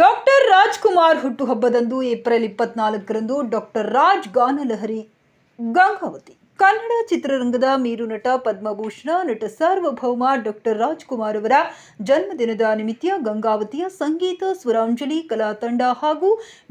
Doctor Rajkumar ಹುಟ್ಟುಹಬ್ಬದಂದು April ಇಪ್ಪತ್ನಾಲ್ಕರಂದು doctor Raj Ganalahari Gangavathi. Kannada ಚಿತ್ರರಂಗದ ಮೇರು ನಟ ಪದ್ಮಭೂಷಣ, ನಟ ಸಾರ್ವಭೌಮ ಡಾಕ್ಟರ್ ರಾಜ್ಕುಮಾರ್ ಅವರ ಜನ್ಮದಿನದ ನಿಮಿತ್ತ ಗಂಗಾವತಿಯ ಸಂಗೀತ, ಸ್ವರಾಂಜಲಿ, ಕಲಾ ತಂಡ ಹಾಗೂ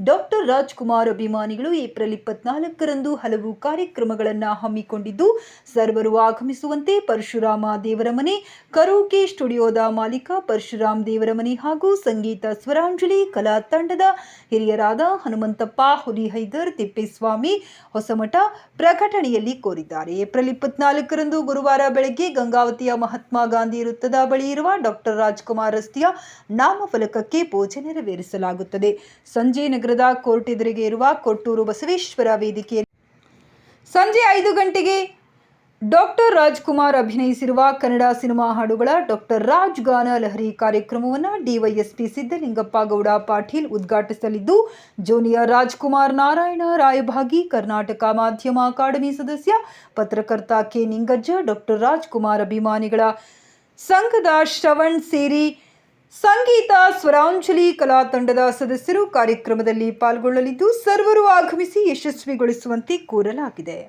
ಡಾಕ್ಟರ್ ರಾಜ್ಕುಮಾರ್ ಅಭಿಮಾನಿಗಳು ಏಪ್ರಿಲ್ ಇಪ್ಪತ್ನಾಲ್ಕರಂದು ಹಲವು ಕಾರ್ಯಕ್ರಮಗಳನ್ನು ಹಮ್ಮಿಕೊಂಡಿದ್ದು, ಸರ್ವರು ಆಗಮಿಸುವಂತೆ ಪರಶುರಾಮ ದೇವರ ಮನೆ, ಕರೋಕೆ ಸ್ಟುಡಿಯೋದ ಮಾಲೀಕ ಪರಶುರಾಮ್ ದೇವರ ಮನೆ ಹಾಗೂ ಸಂಗೀತ, ಸ್ವರಾಂಜಲಿ, ಕಲಾ ತಂಡದ ಹಿರಿಯರಾದ ಹನುಮಂತಪ್ಪ ಹುಲಿ ಹೈದರ್ ತಿಪ್ಪೇಸ್ವಾಮಿ, ಹೊಸಮಠ ಪ್ರಕಟಣೆಯಲ್ಲಿ ಕೋರಿದ್ದಾರೆ ಏಪ್ರಿಲ್ ಇಪ್ಪತ್ನಾಲ್ಕರಂದು ಗುರುವಾರ ಬೆಳಗ್ಗೆ ಗಂಗಾವತಿಯ ಮಹಾತ್ಮ ಗಾಂಧಿ ವೃತ್ತದ ಬಳಿ ಇರುವ ಡಾಕ್ಟರ್ ರಾಜ್ಕುಮಾರ್ ರಸ್ತೆಯ ನಾಮಫಲಕಕ್ಕೆ ಪೂಜೆ ನೆರವೇರಿಸಲಾಗುತ್ತದೆ. ಸಂಜೆ ನಗರದ ಕೋರ್ಟ್ ಎದುರಿಗೆ ಇರುವ ಕೊಟ್ಟೂರು ಬಸವೇಶ್ವರ ವೇದಿಕೆಯಲ್ಲಿ ಸಂಜೆ ಐದು ಗಂಟೆಗೆ ಡಾಕ್ಟರ್ ರಾಜ್ಕುಮಾರ್ ಅಭಿನಯಿಸಿರುವ ಕನ್ನಡ ಸಿನಿಮಾ ಹಾಡುಗಳ ಡಾಕ್ಟರ್ ರಾಜ್ ಗಾನ ಲಹರಿ ಕಾರ್ಯಕ್ರಮವನ್ನು ಡಿವೈಎಸ್ಪಿ ಸಿದ್ದಲಿಂಗಪ್ಪ ಗೌಡ ಪಾಟೀಲ್ ಉದ್ಘಾಟಿಸಲಿದ್ದು, ಜೂನಿಯರ್ ರಾಜ್ಕುಮಾರ್ ನಾರಾಯಣ ರಾಯಭಾಗಿ, ಕರ್ನಾಟಕ ಮಾಧ್ಯಮ ಅಕಾಡೆಮಿ ಸದಸ್ಯ, ಪತ್ರಕರ್ತ ಕೆ ನಿಂಗಜ್ಜ, ಡಾಕ್ಟರ್ ರಾಜ್ಕುಮಾರ್ ಅಭಿಮಾನಿಗಳ ಸಂಘದ ಶ್ರವಣ್ ಸೇರಿ ಸಂಗೀತ ಸ್ವರಾಂಜಲಿ ಕಲಾ ತಂಡದ ಸದಸ್ಯರು ಕಾರ್ಯಕ್ರಮದಲ್ಲಿ ಪಾಲ್ಗೊಳ್ಳಲಿದ್ದು, ಸರ್ವರು ಆಗಮಿಸಿ ಯಶಸ್ವಿಗೊಳಿಸುವಂತೆ ಕೋರಲಾಗಿದೆ.